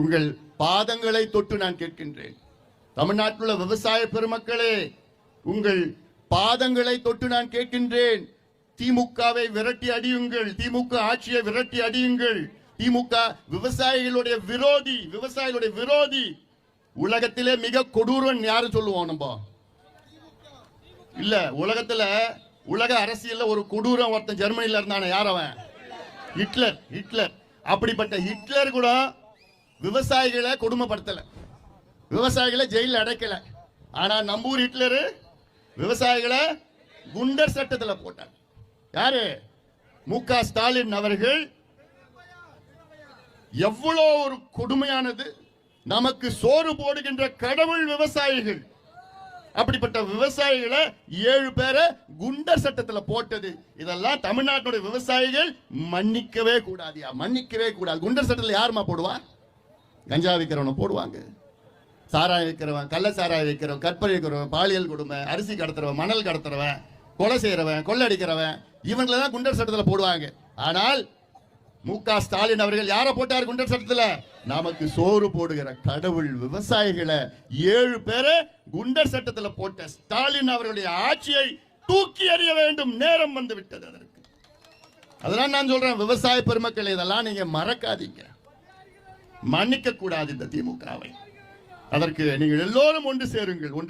உங்கள் பாதங்களை தொட்டு நான் கேட்கின்றேன். தமிழ்நாட்டில் உள்ள விவசாய பெருமக்களே உங்கள் பாதங்களை தொட்டு நான் கேட்கின்றேன். திமுகவை விரட்டி அடியுங்கள் திமுக ஆட்சியை விரட்டி அடியுங்கள். திமுக விவசாயிகளுடைய விரோதி விவசாயிகளுடைய விரோதி. உலகத்திலே மிக கொடூரன் யாரு சொல்லுவோம் நம்ம? இல்ல உலகத்துல உலக அரசியல்ல ஒரு கொடூரம் ஒருத்தன் ஜெர்மனில இருந்தான யார் அவன்? Hitler Hitler. அப்படிப்பட்ட ஹிட்லர் கூட விவசாயிகளை கொடுமைப்படுத்தல. விவசாயிகளை ஜெயில அடைக்கல. ஆனா நம்பூர் ஹிட்லரு விவசாயிகளை குண்டர் சட்டத்துல போட்டார் யாரு? மு க ஸ்டாலின் அவர்கள். எவ்வளோ ஒரு கொடுமையானது. நமக்கு சோறு போடுகின்ற கடவுள் விவசாயிகள். அப்படிப்பட்ட விவசாயிகளை ஏழு பேரை குண்டர் சட்டத்துல போட்டது. இதெல்லாம் தமிழ்நாட்டுடைய விவசாயிகள் மன்னிக்கவே கூடாதியா. மன்னிக்கவே கூடாது. குண்டர் சட்டத்துல யாருமா போடுவா? கஞ்சா விற்கிறவனை போடுவாங்க. சாராயம் விற்கிறவன் கள்ள சாராயம் விற்கிறவன் கற்பனை விற்கிறவன் பாலியல் கொடுமை அரிசி கடத்துறவன் மணல் கடத்துறவன் கொலை செய்யறவன் கொள்ளடிக்கிறவன் இவங்களை தான் குண்டர் சட்டத்தில் போடுவாங்க. ஆனால் மு க ஸ்டாலின் அவர்கள் யாரை போட்டார் குண்டர் சட்டத்தில்? நமக்கு சோறு போடுகிற கடவுள் விவசாயிகளை ஏழு பேரை குண்டர் சட்டத்தில் போட்ட ஸ்டாலின் அவர்களுடைய ஆட்சியை தூக்கி எறிய வேண்டும். நேரம் வந்து விட்டது அதற்கு. அதெல்லாம் நான் சொல்றேன் விவசாய பெருமக்கள் இதெல்லாம் நீங்க மறக்காதீங்க. மன்னிக்க கூடாது இந்த திமுகவை. அதற்கு நீங்கள் எல்லோரும் ஒன்று சேருங்கள் ஒன்று